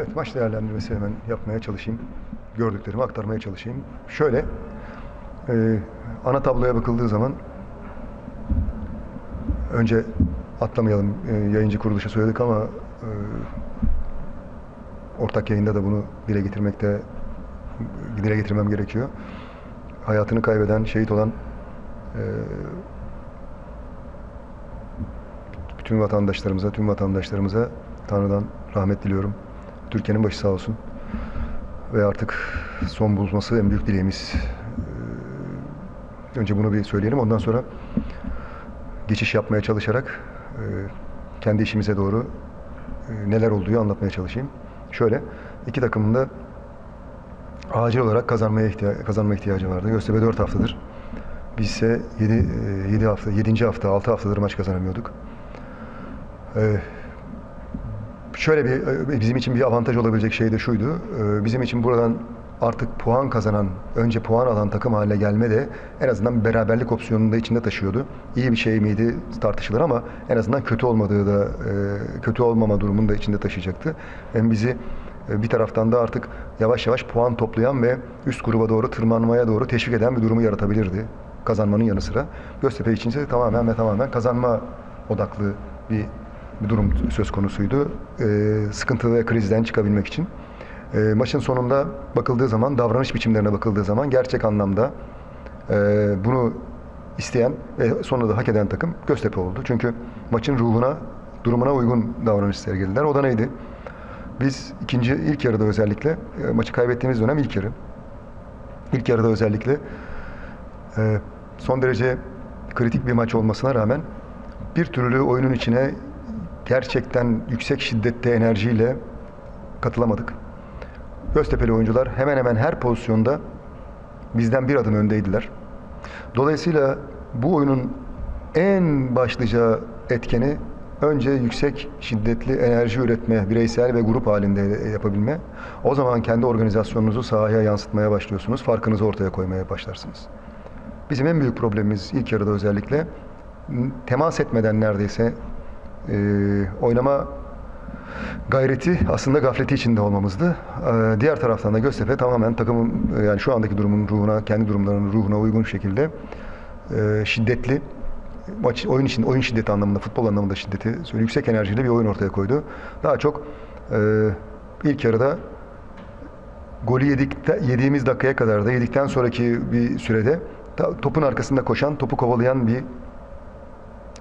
Evet maç değerlendirmesi hemen yapmaya çalışayım. Gördüklerimi aktarmaya çalışayım. Şöyle e, ana tabloya bakıldığı zaman önce atlamayalım e, yayıncı kuruluşa söyledik ama e, ortak yayında da bunu dile getirmekte dile getirmem gerekiyor. Hayatını kaybeden, şehit olan e, bütün vatandaşlarımıza, tüm vatandaşlarımıza Tanrı'dan rahmet diliyorum. Türkiye'nin başı sağ olsun. Ve artık son bulması en büyük dileğimiz. Ee, Önce bunu bir söyleyelim. Ondan sonra geçiş yapmaya çalışarak e, kendi işimize doğru e, neler olduğu anlatmaya çalışayım. Şöyle, iki takımın da acil olarak kazanmaya ihtiya kazanma ihtiyacı vardı. Göztepe 4 haftadır. Biz ise 7, 7 hafta, 7. hafta, 6 haftadır maç kazanamıyorduk. Ee, şöyle bir e, bizim için bir avantaj olabilecek şey de şuydu. Ee, Bizim için buradan artık puan kazanan, önce puan alan takım haline gelme de en azından beraberlik opsiyonunu da içinde taşıyordu. İyi bir şey miydi tartışılır ama en azından kötü olmadığı da e, kötü olmama durumunu da içinde taşıyacaktı. Hem bizi e, bir taraftan da artık yavaş yavaş puan toplayan ve üst gruba doğru tırmanmaya doğru teşvik eden bir durumu yaratabilirdi. Kazanmanın yanı sıra. Göztepe için ise tamamen ve tamamen kazanma odaklı bir bir durum söz konusuydu. Ee, sıkıntı ve krizden çıkabilmek için. Ee, maçın sonunda bakıldığı zaman, davranış biçimlerine bakıldığı zaman gerçek anlamda e, bunu isteyen ve sonunda da hak eden takım Göztepe oldu. Çünkü maçın ruhuna, durumuna uygun davranış sergilediler. O da neydi? Biz ikinci, ilk yarıda özellikle, e, maçı kaybettiğimiz dönem ilk yarı. İlk yarıda özellikle e, son derece kritik bir maç olmasına rağmen bir türlü oyunun içine gerçekten yüksek şiddette enerjiyle katılamadık. Göztepe'li oyuncular hemen hemen her pozisyonda bizden bir adım öndeydiler. Dolayısıyla bu oyunun en başlıca etkeni önce yüksek şiddetli enerji üretme, bireysel ve grup halinde yapabilme. O zaman kendi organizasyonunuzu sahaya yansıtmaya başlıyorsunuz. Farkınızı ortaya koymaya başlarsınız. Bizim en büyük problemimiz ilk yarıda özellikle temas etmeden neredeyse e, oynama gayreti aslında gafleti içinde olmamızdı. E, diğer taraftan da Göztepe tamamen takımın e, yani şu andaki durumun ruhuna, kendi durumlarının ruhuna uygun şekilde e, şiddetli maç oyun için oyun şiddeti anlamında, futbol anlamında şiddeti yüksek enerjiyle bir oyun ortaya koydu. Daha çok e, ilk yarıda golü yedik, yediğimiz dakikaya kadar da yedikten sonraki bir sürede topun arkasında koşan, topu kovalayan bir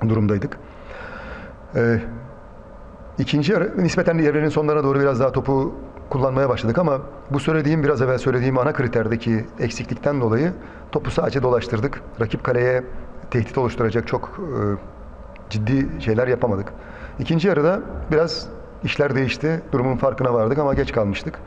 durumdaydık. Ee, ikinci nispeten de devrenin sonlarına doğru biraz daha topu kullanmaya başladık ama bu söylediğim biraz evvel söylediğim ana kriterdeki eksiklikten dolayı topu sadece dolaştırdık. Rakip kaleye tehdit oluşturacak çok e, ciddi şeyler yapamadık. İkinci yarıda biraz işler değişti. Durumun farkına vardık ama geç kalmıştık.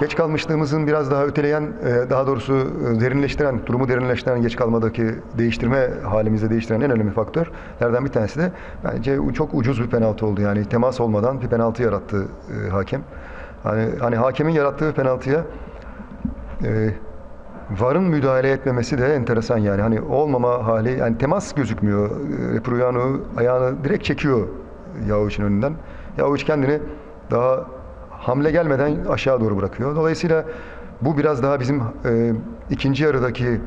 Geç kalmışlığımızın biraz daha öteleyen, e, daha doğrusu e, derinleştiren, durumu derinleştiren geç kalmadaki değiştirme halimizde değiştiren en önemli faktörlerden bir tanesi de bence çok ucuz bir penaltı oldu. Yani temas olmadan bir penaltı yarattı e, hakem. Hani, hani hakemin yarattığı penaltıya e, VAR'ın müdahale etmemesi de enteresan yani. Hani olmama hali, yani temas gözükmüyor. E, Repruyan'ı ayağını direkt çekiyor Yavuç'un önünden. Yavuç kendini daha hamle gelmeden aşağı doğru bırakıyor. Dolayısıyla bu biraz daha bizim e, ikinci yarıdaki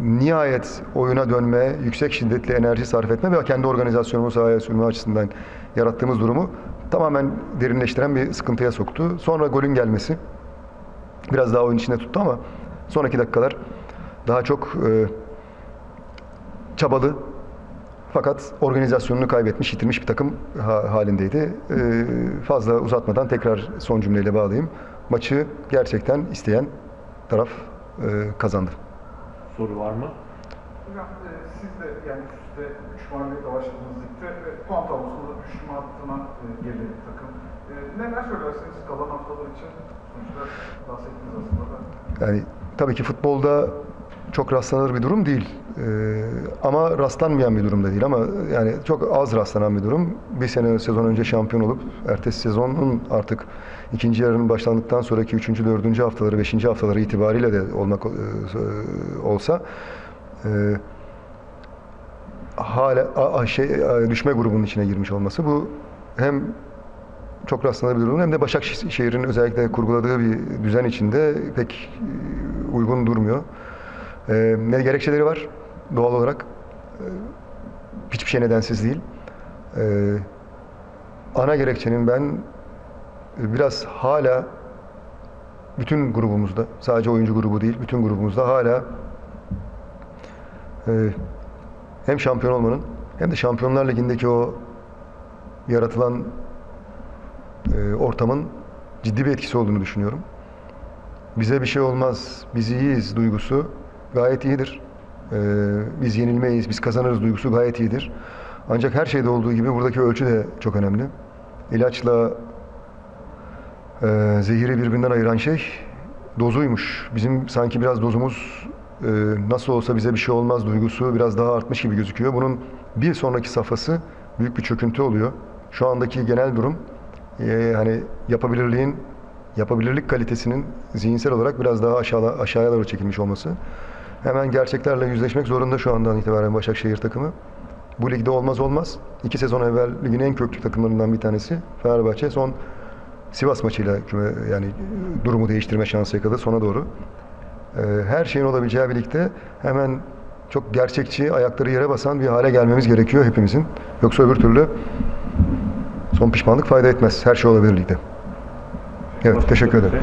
nihayet oyuna dönme, yüksek şiddetli enerji sarf etme ve kendi organizasyonumuzu sahaya sürme açısından yarattığımız durumu tamamen derinleştiren bir sıkıntıya soktu. Sonra golün gelmesi biraz daha oyun içinde tuttu ama sonraki dakikalar daha çok e, çabalı fakat organizasyonunu kaybetmiş, yitirmiş bir takım ha- halindeydi. E, fazla uzatmadan tekrar son cümleyle bağlayayım. Maçı gerçekten isteyen taraf e, kazandı. Soru var mı? Hocam e, siz de yani üstte 3 mağlubiyetle başladığınız ligde e, puan tablosunda düşme hattına e, takım. E, neler söylersiniz kalan haftalar için? Sonuçta bahsettiniz aslında da. Yani tabii ki futbolda çok rastlanır bir durum değil. Ee, ama rastlanmayan bir durum da değil ama yani çok az rastlanan bir durum. Bir sene sezon önce şampiyon olup ertesi sezonun artık ikinci yarının başlandıktan sonraki üçüncü, dördüncü haftaları, beşinci haftaları itibariyle de olmak e, e, olsa e, hala şey düşme grubunun içine girmiş olması bu hem çok rastlanabilir durum hem de Başakşehir'in özellikle kurguladığı bir düzen içinde pek e, uygun durmuyor. E, ne gerekçeleri var doğal olarak. E, hiçbir şey nedensiz değil. E, ana gerekçenin ben biraz hala bütün grubumuzda, sadece oyuncu grubu değil, bütün grubumuzda hala e, hem şampiyon olmanın hem de Şampiyonlar Ligi'ndeki o yaratılan e, ortamın ciddi bir etkisi olduğunu düşünüyorum. Bize bir şey olmaz, biz iyiyiz duygusu gayet iyidir. E, biz yenilmeyiz, biz kazanırız duygusu gayet iyidir. Ancak her şeyde olduğu gibi buradaki ölçü de çok önemli. İlaçla e, zehiri birbirinden ayıran şey dozuymuş. Bizim sanki biraz dozumuz e, nasıl olsa bize bir şey olmaz duygusu biraz daha artmış gibi gözüküyor. Bunun bir sonraki safhası büyük bir çöküntü oluyor. Şu andaki genel durum e, hani yapabilirliğin yapabilirlik kalitesinin zihinsel olarak biraz daha aşağı, aşağıya doğru çekilmiş olması. Hemen gerçeklerle yüzleşmek zorunda şu andan itibaren Başakşehir takımı. Bu ligde olmaz olmaz. İki sezon evvel ligin en köklü takımlarından bir tanesi Fenerbahçe. Son Sivas maçıyla yani durumu değiştirme şansı yakaladı sona doğru. Ee, her şeyin olabileceği birlikte hemen çok gerçekçi, ayakları yere basan bir hale gelmemiz gerekiyor hepimizin. Yoksa öbür türlü son pişmanlık fayda etmez. Her şey olabilir ligde. Evet, teşekkür ederim.